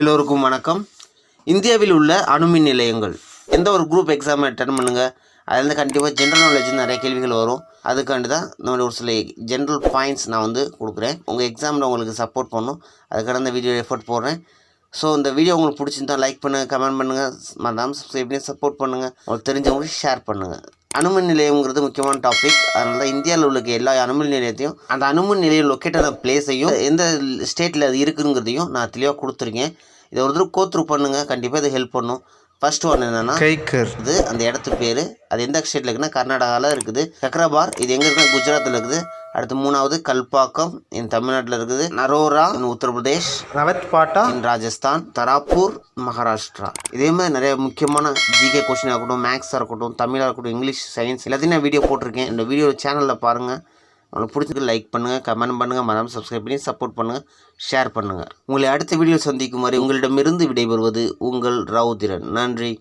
எல்லோருக்கும் வணக்கம். இந்தியாவில் உள்ள அணுமின் நிலையங்கள். எந்த ஒரு குரூப் எக்ஸாம் அட்டன் பண்ணுங்கள் அதுலேருந்து கண்டிப்பாக ஜென்ரல் நாலேஜ் நிறைய கேள்விகள் வரும். அதுக்காண்டி தான் இந்த ஒரு சில ஜென்ரல் பாயிண்ட்ஸ் நான் வந்து கொடுக்குறேன். உங்கள் எக்ஸாமில் உங்களுக்கு சப்போர்ட் பண்ணும். அதுக்காக இந்த வீடியோ எஃபர்ட் போடுறேன். ஸோ இந்த வீடியோ உங்களுக்கு பிடிச்சிருந்தா லைக் பண்ணுங்கள் கமெண்ட் பண்ணுங்கள் மறந்தாமல் சப்ஸ்கிரைப் பண்ணி சப்போர்ட் பண்ணுங்கள் உங்களுக்கு தெரிஞ்சவங்களுக்கு ஷேர் பண்ணுங்கள் அணுமின் நிலையம்ங்கிறது முக்கியமான டாபிக் அதனால தான் இந்தியாவில் உள்ள எல்லா அணுமின் நிலையத்தையும் அந்த அணுமின் நிலையம் லொக்கேட்டான பிளேஸையும் எந்த ஸ்டேட்டில் அது இருக்குங்கிறதையும் நான் தெளிவாக கொடுத்துருக்கேன். இதை ஒரு தடவை கோத்ரூ பண்ணுங்கள் கண்டிப்பாக இது ஹெல்ப் பண்ணும். ஃபர்ஸ்ட் ஒன் என்னென்னா கைக்கர் இது அந்த இடத்து பேர். அது எந்த ஸ்டேட்டில் இருக்குன்னா கர்நாடகாவில் இருக்குது. சக்ரபார் இது எங்கே இருக்குன்னா குஜராத்தில் இருக்குது. அடுத்து மூணாவது கல்பாக்கம். இன் தமிழ்நாட்டில் இருக்குது. நரோரா இன் உத்தரப்பிரதேஷ் ரவத் பாட்டா. இன் ராஜஸ்தான் தராப்பூர் மகாராஷ்டிரா. இதே மாதிரி நிறைய முக்கியமான ஜிகே கொஸ்டினாக இருக்கட்டும் மேக்ஸாக இருக்கட்டும் தமிழாக இருக்கட்டும் இங்கிலீஷ் சயின்ஸ் எல்லாத்தையும் நான் வீடியோ போட்டிருக்கேன். இந்த வீடியோ சேனலில் பாருங்கள் உங்களுக்கு பிடிச்சது லைக் பண்ணுங்கள் கமெண்ட் பண்ணுங்கள் மறக்காம சப்ஸ்கிரைப் பண்ணி சப்போர்ட் பண்ணுங்கள் ஷேர் பண்ணுங்கள் உங்களை அடுத்த வீடியோ சந்திக்கும் வரை உங்களிடமிருந்து விடைபெறுவது உங்கள் ரவுதிரன். நன்றி.